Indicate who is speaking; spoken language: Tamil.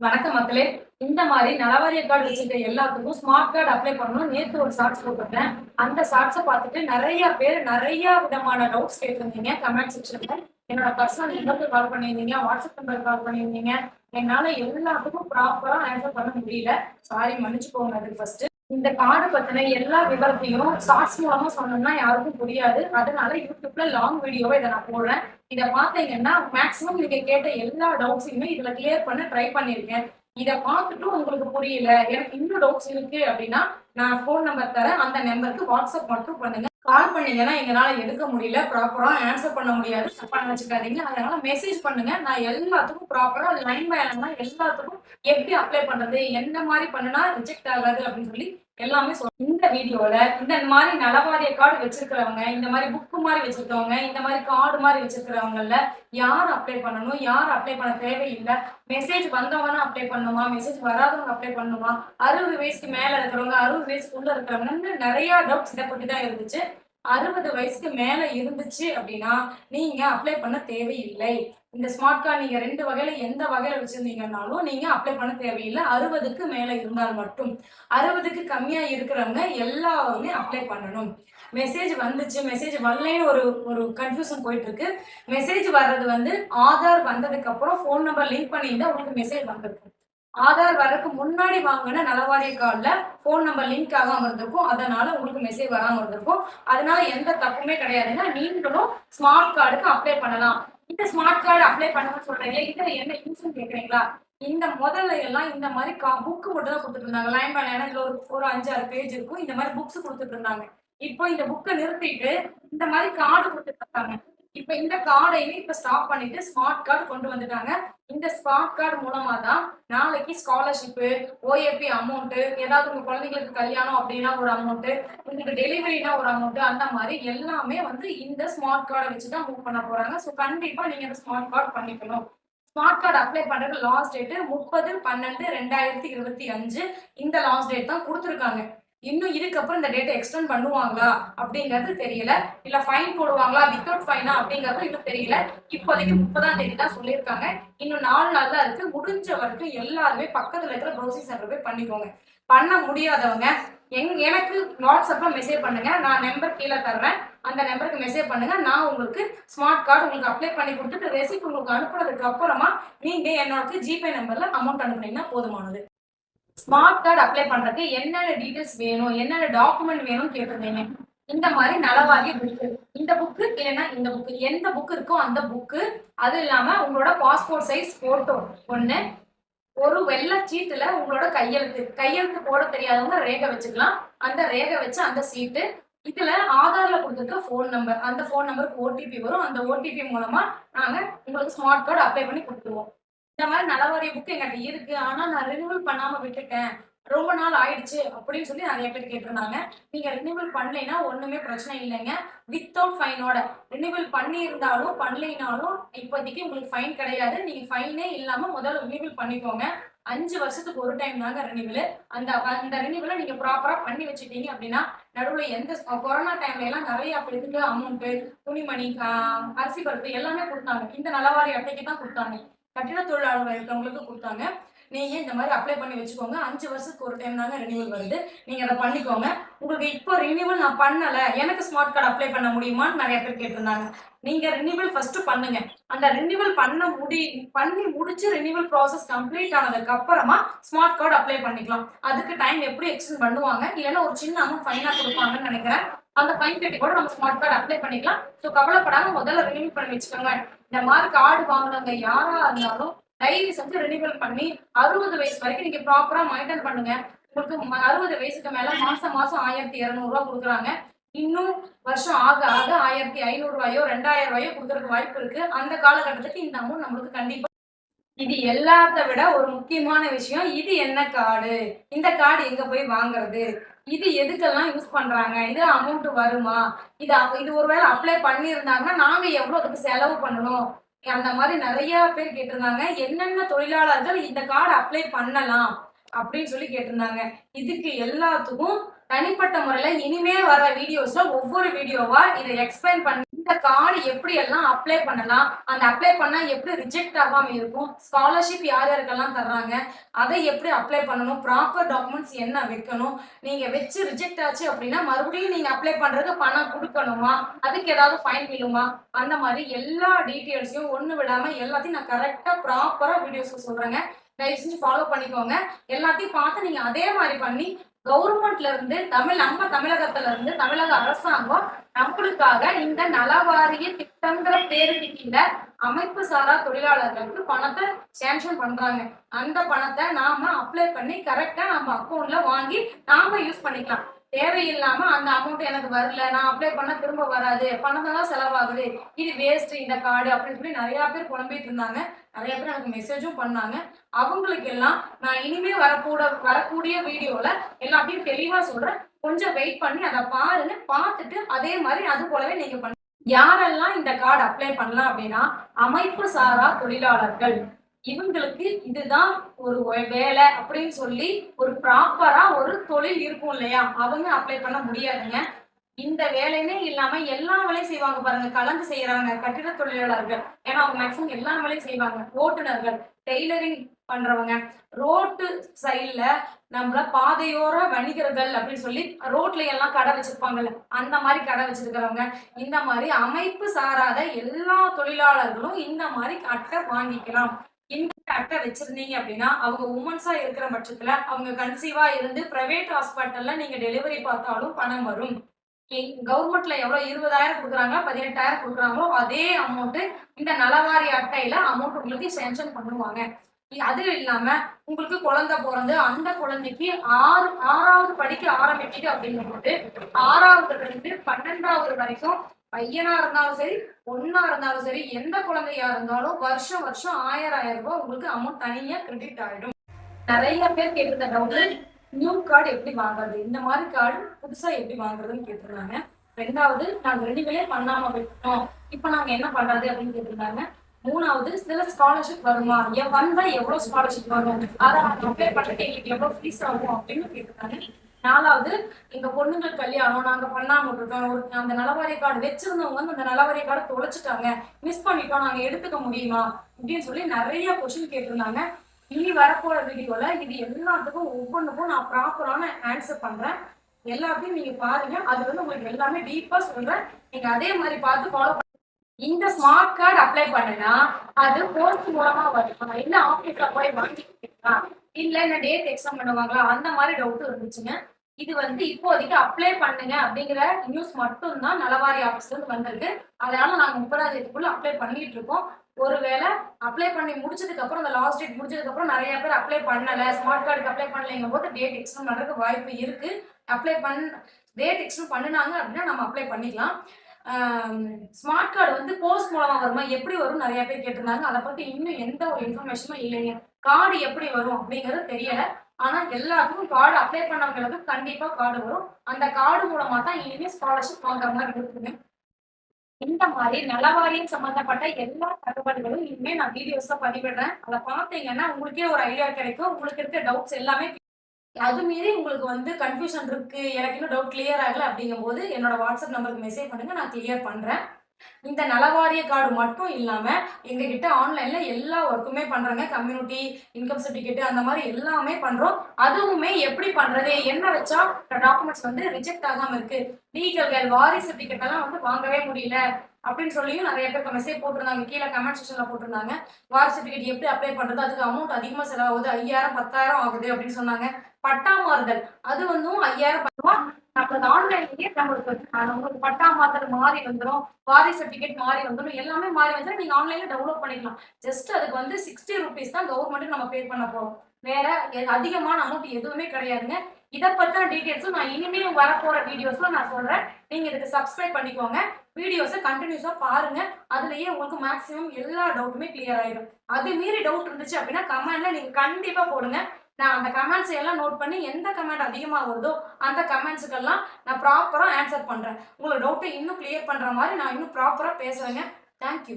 Speaker 1: வணக்கம் மக்களே. இந்த மாதிரி நலவாரிய கார்டு வச்சிருக்க எல்லாத்துக்கும் ஸ்மார்ட் கார்டு அப்ளை பண்ணணும் நேற்று ஒரு ஷார்ட்ஸ் போட்டிருந்தேன். அந்த ஷார்ட்ஸை பார்த்துட்டு நிறைய பேர் நிறைய விதமான டவுட்ஸ் கேட்டிருந்தீங்க. கமெண்ட் செக்ஷன்ல என்னோட பர்சனல் நம்பருக்கு கால் பண்ணியிருந்தீங்க. வாட்ஸ்அப் நம்பருக்கு கால் பண்ணியிருந்தீங்க. என்னால எல்லாத்துக்கும் ப்ராப்பரா ஆன்சர் பண்ண முடியல. சாரி மன்னிச்சுக்கோங்க அது ஃபர்ஸ்ட் இந்த கார்டு பத்தின எல்லா விவரத்தையும் ஷார்ட்ஸ் மூலமா சொன்னோம்னா யாருக்கும் புரியாது. அதனால யூடியூப்ல லாங் வீடியோவை இதை நான் போடுறேன். இதை பார்த்தீங்கன்னா மேக்ஸிமம் நீங்க கேட்ட எல்லா டவுட்ஸையுமே இதுல கிளியர் பண்ண ட்ரை பண்ணியிருக்கேன் இதை பார்த்துட்டும் உங்களுக்கு புரியல. எனக்கு இன்னும் டவுட்ஸ் இருக்கு அப்படின்னா நான் ஃபோன் நம்பர் தரேன். அந்த நம்பருக்கு வாட்ஸ்அப் மட்டும் பண்ணுங்க. கால் பண்ணீங்கன்னா எங்களால எடுக்க முடியல ப்ராப்பரா ஆன்சர் பண்ண முடியாது. தப்பா நினைச்சுக்காதீங்க அதனால மெசேஜ் பண்ணுங்க. நான் எல்லாத்துக்கும் ப்ராப்பரா லைன் பை லைன் எல்லாத்துக்கும் எப்படி அப்ளை பண்றது எந்த மாதிரி பண்ணுனா ரிஜெக்ட் ஆகாது அப்படின்னு சொல்லி எல்லாமே சொல்றேன் இந்த வீடியோல இந்த மாதிரி நலவாரிய கார்டு வச்சிருக்கிறவங்க இந்த மாதிரி புக்கு மாதிரி வச்சிருக்கவங்க இந்த மாதிரி கார்டு மாதிரி வச்சிருக்கிறவங்கல யார் அப்ளை பண்ணணும் யார் அப்ளை பண்ண தேவையில்லை? மெசேஜ் வந்தவங்க அப்ளை பண்ணணுமா மெசேஜ் வராதவங்க அப்ளை பண்ணணுமா அறுபது வயசுக்கு மேல இருக்கிறவங்க அறுபது வயசுக்குள்ள இருக்கிறவங்க நிறைய டவுட்ஸ் இதை பத்தி தான் இருந்துச்சு. அறுபது வயசுக்கு மேல இருந்துச்சு அப்படின்னா நீங்க அப்ளை பண்ண தேவையில்லை. இந்த ஸ்மார்ட் கார்டு நீங்கள் ரெண்டு வகையில் எந்த வகையில் வச்சுருந்தீங்கன்னாலும் நீங்கள் அப்ளை பண்ண தேவையில்லை. அறுபதுக்கு மேலே இருந்தால் மட்டும். அறுபதுக்கு கம்மியாக இருக்கிறவங்க எல்லாருமே அப்ளை பண்ணணும். மெசேஜ் வந்துச்சு. மெசேஜ் வரலன்னு ஒரு ஒரு கன்ஃபியூஷன் போயிட்டு இருக்கு மெசேஜ் வர்றது வந்து ஆதார் வந்ததுக்கு அப்புறம் ஃபோன் நம்பர் லிங்க் பண்ணியிருந்தா உங்களுக்கு மெசேஜ் வந்திருக்கும். ஆதார் வரதுக்கு முன்னாடி வாங்கின நலவாரிய கார்டில் ஃபோன் நம்பர் லிங்க் ஆகாமல் இருந்திருக்கும். அதனால உங்களுக்கு மெசேஜ் வராமல் இருந்திருக்கும். அதனால எந்த தப்புமே கிடையாதுன்னா நீங்களும் ஸ்மார்ட் கார்டுக்கு அப்ளை பண்ணலாம். இந்த ஸ்மார்ட் கார்டு அப்ளை பண்ணணும்னு சொல்றீங்க. இதுல என்ன யூஸ்ன்னு கேக்குறீங்களா? இந்த முதல்ல எல்லாம் இந்த மாதிரி கா புக்கு மட்டும் தான் கொடுத்துட்டு இருந்தாங்க. லைன் பை லைன் இதுல ஒரு ஒரு அஞ்சாறு பேஜ் இருக்கும். இந்த மாதிரி புக்ஸ் கொடுத்துட்டு இருந்தாங்க. இப்போ இந்த புக்கை நிறுத்திட்டு இந்த மாதிரி கார்டு கொடுத்துட்டு இருக்காங்க. இப்போ இந்த கார்டையுமே இப்போ ஸ்டாப் பண்ணிட்டு ஸ்மார்ட் கார்டு கொண்டு வந்துட்டாங்க. இந்த ஸ்மார்ட் கார்டு மூலமா தான் நாளைக்கு ஸ்காலர்ஷிப்பு ஓஏபி அமௌண்ட்டு ஏதாவது உங்க குழந்தைங்களுக்கு கல்யாணம் அப்படின்னா ஒரு அமௌண்ட்டு உங்களுக்கு டெலிவரினா ஒரு அமௌண்ட் அந்த மாதிரி எல்லாமே வந்து இந்த ஸ்மார்ட் கார்டை வச்சு தான் மூவ் பண்ண போறாங்க. ஸோ கண்டிப்பா நீங்க இந்த ஸ்மார்ட் கார்டு பண்ணிக்கணும். ஸ்மார்ட் கார்டு அப்ளை பண்றது லாஸ்ட் டேட்டு முப்பது பன்னெண்டு ரெண்டாயிரத்தி இருபத்தி அஞ்சு இந்த லாஸ்ட் டேட் தான் கொடுத்துருக்காங்க. இன்னும் இதுக்கப்புறம் இந்த டேட்டை எக்ஸ்டெண்ட் பண்ணுவாங்களா அப்படிங்கிறது தெரியல. இல்ல ஃபைன் போடுவாங்களா? வித்தவுட் ஃபைனா அப்படிங்கிறது இன்னும் தெரியல. இப்போதைக்கு முப்பதாம் தேதி தான் சொல்லியிருக்காங்க. இன்னும் நாலு நாள் தான் இருக்கு. முடிஞ்ச வரைக்கும் எல்லாருமே பக்கத்துல இருக்கிற ப்ரௌசிங் சென்டர் போய் பண்ணிக்கோங்க. பண்ண முடியாதவங்க எங் எனக்கு வாட்ஸ்அப்ல மெசேஜ் பண்ணுங்க. நான் நம்பர் கீழே தர்றேன். அந்த நம்பருக்கு மெசேஜ் பண்ணுங்க. நான் உங்களுக்கு ஸ்மார்ட் கார்டு உங்களுக்கு அப்ளை பண்ணி கொடுத்துட்டு ரெசிப்ட் உங்களுக்கு அனுப்புனதுக்கு அப்புறமா நீங்க என்னோட ஜிபே நம்பர்ல அமௌண்ட் அனுப்புனீங்கன்னா போதுமானது. ஸ்மார்ட் கார்டு அப்ளை பண்றதுக்கு என்னென்ன டீடைல்ஸ் வேணும் என்னென்ன டாக்குமெண்ட் வேணும்னு கேட்டிருந்தீங்க. இந்த மாதிரி நலவாகி புக்கு இந்த புக்கு இல்லைன்னா இந்த புக்கு எந்த புக் இருக்கோ அந்த புக்கு அது இல்லாம உங்களோட பாஸ்போர்ட் சைஸ் போட்டோ ஒண்ணு ஒரு வெள்ளை சீட்டுல உங்களோட கையெழுத்து. கையெழுத்து போட தெரியாதவங்க ரேகை வச்சுக்கலாம். அந்த ரேகை வச்சு அந்த சீட்டு இதுல ஆதார்ல கொடுத்துருக்க ஃபோன் நம்பர் அந்த ஃபோன் நம்பருக்கு ஓடிபி வரும். அந்த ஓடிபி மூலமா நாங்க உங்களுக்கு ஸ்மார்ட் கார்டு அப்ளை பண்ணி கொடுத்துருவோம். இந்த மாதிரி நலவாரிய புக் எங்கிட்ட இருக்கு. ஆனா நான் ரினிவல் பண்ணாம விட்டுட்டேன். ரொம்ப நாள் ஆயிடுச்சு அப்படின்னு சொல்லி நிறைய பேர் கேட்டிருந்தாங்க. நீங்க ரினியூவல் பண்ணலைன்னா ஒண்ணுமே பிரச்சனை இல்லைங்க. வித்தவுட் ஃபைனோட ரினிவல் பண்ணியிருந்தாலும் பண்ணலைனாலும் இப்போதைக்கு உங்களுக்கு ஃபைன் கிடையாது. நீங்க ஃபைனே இல்லாம முதல்ல ரினிவல் பண்ணிக்கோங்க. அஞ்சு வருஷத்துக்கு ஒரு டைம் தாங்க ரினியூவல் அந்த அந்த ரினிவலை நீங்க ப்ராப்பரா பண்ணி வச்சுட்டீங்க அப்படின்னா நடுவில் எந்த கொரோனா டைம்ல எல்லாம் நிறைய பேருக்கு அமௌண்ட் துணிமணி அரிசி பருப்பு எல்லாமே கொடுத்தாங்க. இந்த நலவாரி அட்டைக்கு தான் கொடுத்தாங்க. கட்டிட தொழிலாளர்கள் இருக்கிறவங்களுக்கு கொடுத்தாங்க. நீங்க இந்த மாதிரி அப்ளை பண்ணி வச்சுக்கோங்க. அஞ்சு வருஷத்துக்கு ஒரு டைம் தாங்க ரினியூவல் வருது. நீங்க அதை பண்ணிக்கோங்க. உங்களுக்கு இப்போ ரினியூவல் நான் பண்ணல. எனக்கு ஸ்மார்ட் கார்டு அப்ளை பண்ண முடியுமான்னு நிறைய பேர் கேட்டிருந்தாங்க. நீங்க ரினியூவல் ஃபர்ஸ்ட் பண்ணுங்க. அந்த ரினியூவல் பண்ண முடி பண்ணி முடிச்சு ரினியூவல் ப்ராசஸ் கம்ப்ளீட் ஆனதுக்கு அப்புறமா ஸ்மார்ட் கார்டு அப்ளை பண்ணிக்கலாம். அதுக்கு டைம் எப்படி எக்ஸ்டெண்ட் பண்ணுவாங்க? இல்லைன்னா ஒரு சின்ன அமௌண்ட் ஃபைனா கொடுப்பாங்கன்னு நினைக்கிறேன். அந்த ஃபைன் கட்டி கூட நம்ம ஸ்மார்ட் கார்டு அப்ளை பண்ணிக்கலாம். ஸோ கவலைப்படாம முதல்ல ரினியூவல் பண்ணி வச்சுக்கோங்க. இந்த மாதிரி கார்டு வாங்கினவங்க யாரா இருந்தாலும் தயவு செஞ்சு ரினிவல் பண்ணி அறுபது வயசு வரைக்கும் நீங்க ப்ராப்பரா மெயின்டைன் பண்ணுங்க. உங்களுக்கு அறுபது வயசுக்கு மேல மாசம் மாசம் ஆயிரத்தி இரநூறுவா கொடுக்குறாங்க. இன்னும் வருஷம் ஆக ஆக ஆயிரத்தி ஐநூறு ரூபாயோ ரெண்டாயிரம் ரூபாயோ கொடுக்கறதுக்கு வாய்ப்பு இருக்கு. அந்த காலகட்டத்துக்கு இந்த அமௌண்ட் நம்மளுக்கு கண்டிப்பா இது எல்லாத்த விட ஒரு முக்கியமான விஷயம். இது என்ன கார்டு இந்த கார்டு எங்க போய் வாங்குறது? இது எதுக்கெல்லாம் யூஸ் பண்றாங்க? இது அமௌண்ட் வருமா? இது இது ஒருவேளை அப்ளை பண்ணியிருந்தாங்கன்னா நாங்க எவ்வளவு அதுக்கு செலவு பண்ணணும்? அந்த மாதிரி நிறைய பேர் கேட்டிருந்தாங்க. என்னென்ன தொழிலாளர்கள் இந்த கார்டு அப்ளை பண்ணலாம் அப்படின்னு சொல்லி கேட்டிருந்தாங்க. இதுக்கு எல்லாத்துக்கும் தனிப்பட்ட முறையில இனிமே வர வீடியோஸ்ல ஒவ்வொரு வீடியோவா இதை எக்ஸ்பிளைன் பண்ணி இந்த கார்டு எப்படி எல்லாம் அப்ளை பண்ணலாம்? அந்த அப்ளை பண்ணா எப்படி ரிஜெக்ட் ஆகாம இருக்கும்? ஸ்காலர்ஷிப் யார் யாருக்கெல்லாம் தர்றாங்க? அதை எப்படி அப்ளை பண்ணணும்? ப்ராப்பர் டாக்குமெண்ட்ஸ் என்ன வைக்கணும்? நீங்க வச்சு ரிஜெக்ட் ஆச்சு அப்படின்னா மறுபடியும் நீங்க அப்ளை பண்றதுக்கு பணம் கொடுக்கணுமா? அதுக்கு ஏதாவது ஃபைன் விழுமா அந்த மாதிரி எல்லா டீட்டெயில்ஸையும் ஒண்ணு விடாம எல்லாத்தையும் நான் கரெக்டா ப்ராப்பரா வீடியோஸ்க்கு சொல்றேங்க. தயவு செஞ்சு ஃபாலோ பண்ணிக்கோங்க. எல்லாத்தையும் பார்த்து நீங்க அதே மாதிரி பண்ணி கவர்மெண்ட்ல இருந்து தமிழ் நம்ம தமிழகத்துல இருந்து தமிழக அரசாங்கம் நம்மளுக்காக இந்த நலவாரிய திட்டங்கிற பேருக்கு கீழே அமைப்பு சாரா தொழிலாளர்களுக்கு பணத்தை சேங்ஷன் பண்றாங்க. அந்த பணத்தை நாம அப்ளை பண்ணி கரெக்டா நம்ம அக்கௌண்ட்ல வாங்கி நாம யூஸ் பண்ணிக்கலாம். தேவையில்லாம அந்த அமௌண்ட் எனக்கு வரல நான் அப்ளை பண்ண திரும்ப வராது பணத்தை தான் செலவாகுது. இது வேஸ்ட் இந்த கார்டு அப்படின்னு சொல்லி நிறைய பேர் புலம்பிட்டு இருந்தாங்க. நிறைய பேர் எனக்கு மெசேஜும் பண்ணாங்க. அவங்களுக்கு எல்லாம் நான் இனிமே வரக்கூட வரக்கூடிய வீடியோல எல்லாத்தையும் தெளிவா சொல்றேன். கொஞ்சம் வெயிட் பண்ணி அதை பாருங்க. பார்த்துட்டு அதே மாதிரி அது போலவே நீங்க பண்ண யாரெல்லாம் இந்த கார்டு அப்ளை பண்ணலாம் அப்படின்னா அமைப்பு சாரா தொழிலாளர்கள். இவங்களுக்கு இதுதான் ஒரு வேலை அப்படின்னு சொல்லி ஒரு ப்ராப்பரா ஒரு தொழில் இருக்கும் இல்லையா? அவங்க அப்ளை பண்ண முடியாதுங்க. இந்த வேலைன்னே இல்லாம எல்லா வேலையும் செய்வாங்க பாருங்க. கலந்து செய்யறாங்க கட்டிட தொழிலாளர்கள். ஏன்னா அவங்க மேக்ஸிமம் எல்லா வேலையும் செய்வாங்க. ஓட்டுநர்கள் டெய்லரிங் பண்றவங்க. ரோட்டு சைட்ல நம்மள பாதையோர வணிகர்கள் அப்படின்னு சொல்லி ரோட்ல எல்லாம் கடை வச்சிருப்பாங்கல்ல. அந்த மாதிரி கடை வச்சிருக்கிறவங்க. இந்த மாதிரி அமைப்பு சாராத எல்லா தொழிலாளர்களும் இந்த மாதிரி அட்டை வாங்கிக்கலாம். இந்த அட்டை வச்சிருந்தீங்க அப்படின்னா அவங்க உமன்ஸா இருக்கிற பட்சத்துல அவங்க கன்சீவா இருந்து பிரைவேட் ஹாஸ்பிட்டல்ல நீங்க டெலிவரி பார்த்தாலும் பணம் வரும். கவர்மெண்ட்ல எவ்வளவு? இருபதாயிரம் கொடுக்குறாங்க பதினெட்டாயிரம் கொடுக்குறாங்களோ? அதே அமௌண்ட் இந்த நலவாரி அட்டையில அமௌண்ட் உங்களுக்கு சேங்ஷன் பண்ணுவாங்க. அது இல்லாம உங்களுக்கு குழந்தை பிறந்து அந்த குழந்தைக்கு ஆறு ஆறாவது படிக்க ஆரம்பிக்குது அப்படிங்கும்போது ஆறாவதுல இருந்து பன்னெண்டாவது வரைக்கும் பையனா இருந்தாலும் சரி பொண்ணா இருந்தாலும் சரி எந்த குழந்தையா இருந்தாலும் வருஷம் வருஷம் ஆயிரம் ஆயிரம் ரூபாய் உங்களுக்கு அமௌண்ட் தனியா கிரெடிட் ஆயிடும். நிறைய பேர் கேட்டிருந்த டவுட் நியூ கார்டு எப்படி வாங்குறது? இந்த மாதிரி கார்டு புதுசா எப்படி வாங்குறதுன்னு கேட்டிருந்தாங்க. ரெண்டாவது நாங்க ரெண்டுமே பண்ணாம விட்டோம். இப்போ நாங்க என்ன பண்றது அப்படின்னு கேட்டிருந்தாங்க. மூணாவது சில ஸ்காலர்ஷிப் வருமா? வந்தா எவ்வளவு ஸ்காலர்ஷிப் வரும்? அதை அப்ளை பண்ணிட்டு எங்களுக்கு எவ்வளவு ஃபீஸ் ஆகும் அப்படின்னு கேட்டிருந்தாங்க. நாலாவது எங்க பொண்ணுங்களுக்கு கல்யாணம் நாங்க பண்ணாம விட்டுருக்கோம் ஒரு அந்த நலவாரிய கார்டு வச்சிருந்தவங்க வந்து அந்த நலவாரிய கார்டை தொலைச்சிட்டாங்க. மிஸ் பண்ணிட்டோம் நாங்க எடுத்துக்க முடியுமா? அப்படின்னு சொல்லி நிறைய கொஸ்டின் கேட்டிருந்தாங்க. இனி வரப்போற வீடியோல இது எல்லாத்துக்கும் ஒவ்வொன்றுக்கும் நான் ப்ராப்பரான ஆன்சர் பண்றேன். எல்லாத்தையும் நீங்க பாருங்க. அது வந்து உங்களுக்கு எல்லாமே டீப்பா சொல்றேன். நீங்க அதே மாதிரி பார்த்து ஃபாலோ இந்த ஸ்மார்ட் கார்டு அப்ளை பண்ணுனா அது போஸ்ட் மூலமா வருமா. இல்ல ஆபீஸ்ல போய் வாங்கிக்கிட்டீங்களா இல்ல என்ன டேட் எக்ஸாம் பண்ணுவாங்களா? அந்த மாதிரி டவுட் இருந்துச்சுங்க. இது வந்து இப்போதைக்கு அப்ளை பண்ணுங்க அப்படிங்கிற நியூஸ் மட்டும் தான் நலவாரி ஆஃபீஸ்ல இருந்து வந்திருக்கு. அதனால நாங்க முப்பதாம் தேதிக்குள்ள அப்ளை பண்ணிட்டு இருக்கோம். ஒருவேளை அப்ளை பண்ணி முடிச்சதுக்கு அப்புறம் அந்த லாஸ்ட் டேட் முடிச்சதுக்கு அப்புறம் நிறைய பேர் அப்ளை பண்ணல. ஸ்மார்ட் கார்டுக்கு அப்ளை பண்ணலைங்கும் போது டேட் எக்ஸ்டெண்ட் பண்றதுக்கு வாய்ப்பு இருக்கு. அப்ளை பண் டேட் எக்ஸ்டெண்ட் பண்ணினாங்க அப்படின்னா நம்ம அப்ளை பண்ணிக்கலாம். ஸ்மார்ட் கார்டு வந்து போஸ்ட் மூலமா வருமா எப்படி வரும் நிறைய பேர் கேட்டிருந்தாங்க. அதை பத்தி இன்னும் எந்த ஒரு இன்ஃபர்மேஷனும் இல்லைங்க. கார்டு எப்படி வரும் அப்படிங்கிறது தெரியல. ஆனா எல்லாத்துக்கும் கார்டு அப்ளை பண்ணவங்களுக்கு கண்டிப்பா கார்டு வரும். அந்த கார்டு மூலமா தான் இனிமே ஸ்காலர்ஷிப் வாங்குற மாதிரி இருக்குங்க. இந்த மாதிரி நலவாரியம் சம்பந்தப்பட்ட எல்லா தகவல்களும் இனிமே நான் வீடியோஸா பதிவிடுறேன். அதை பார்த்தீங்கன்னா உங்களுக்கே ஒரு ஐடியா கிடைக்கும். உங்களுக்கு இருக்க டவுட்ஸ் எல்லாமே அது மீறி உங்களுக்கு வந்து கன்ஃபியூஷன் இருக்கு. எனக்கு இன்னும் டவுட் கிளியர் ஆகல அப்படிங்கும்போது என்னோட வாட்ஸ்அப் நம்பருக்கு மெசேஜ் பண்ணுங்க. நான் கிளியர் பண்றேன். இந்த நலவாரிய கார்டு மட்டும் இல்லாம எங்ககிட்ட ஆன்லைன்ல எல்லா ஒர்க்குமே பண்றாங்க. கம்யூனிட்டி இன்கம் சர்டிஃபிகேட் அந்த மாதிரி எல்லாமே பண்றோம். அதுவுமே எப்படி பண்றது? என்ன வச்சா டாக்குமெண்ட்ஸ் வந்து ரிஜெக்ட் ஆகாம இருக்கு? லீகல் வாரி சர்டிபிகேட் எல்லாம் வந்து வாங்கவே முடியல அப்படின்னு சொல்லியும் நிறைய பேருக்கு மெசேஜ் போட்டிருந்தாங்க. கீழே கமெண்ட் செக்ஷன்ல போட்டிருந்தாங்க. வாரி சர்டிஃபிகேட் எப்படி அப்ளை பண்றது? அதுக்கு அமௌண்ட் அதிகமா செலவாகுது. ஐயாயிரம் பத்தாயிரம் ஆகுது அப்படின்னு சொன்னாங்க. பட்டா மாறுதல். அது வந்து ஐயாயிரம் பண்ணுவோம் நம்மளுக்கு ஆன்லைன்லயே நம்மளுக்கு உங்களுக்கு பட்டா மாத்திரை மாறி வந்துடும் வாரி சர்டிபிகேட் மாறி வந்துடும் எல்லாமே மாறி வந்துடும் நீங்க ஆன்லைன்ல டவுன்லோட் பண்ணிக்கலாம். ஜஸ்ட் அதுக்கு வந்து சிக்ஸ்டி ருபீஸ் தான் கவர்மெண்ட் நம்ம பே பண்ண போறோம். வேற எ- அதிகமான அமௌண்ட் எதுவுமே கிடையாதுங்க. இதை பத்தின டீட்டெயில்ஸும் நான் இனிமேல் வரப்போற வீடியோஸ்ல நான் சொல்றேன். நீங்க இதுக்கு சப்ஸ்கிரைப் பண்ணிக்கோங்க. வீடியோஸை கண்டினியூஸா பாருங்க. அதுலயே உங்களுக்கு மேக்ஸிமம் எல்லா டவுட்டுமே கிளியர் ஆயிடும். அது மீறி டவுட் இருந்துச்சு அப்படின்னா கமெண்ட்ல நீங்க கண்டிப்பா போடுங்க. நான் அந்த கமெண்ட்ஸ் எல்லாம் நோட் பண்ணி எந்த கமெண்ட் அதிகமாக வருதோ அந்த கமெண்ட்ஸுக்கெல்லாம் நான் ப்ராப்பராக ஆன்சர் பண்ணுறேன் உங்களோட டவுட்டை இன்னும் கிளியர் பண்ணுற மாதிரி நான் இன்னும் ப்ராப்பராக பேசுகிறேங்க தேங்க்யூ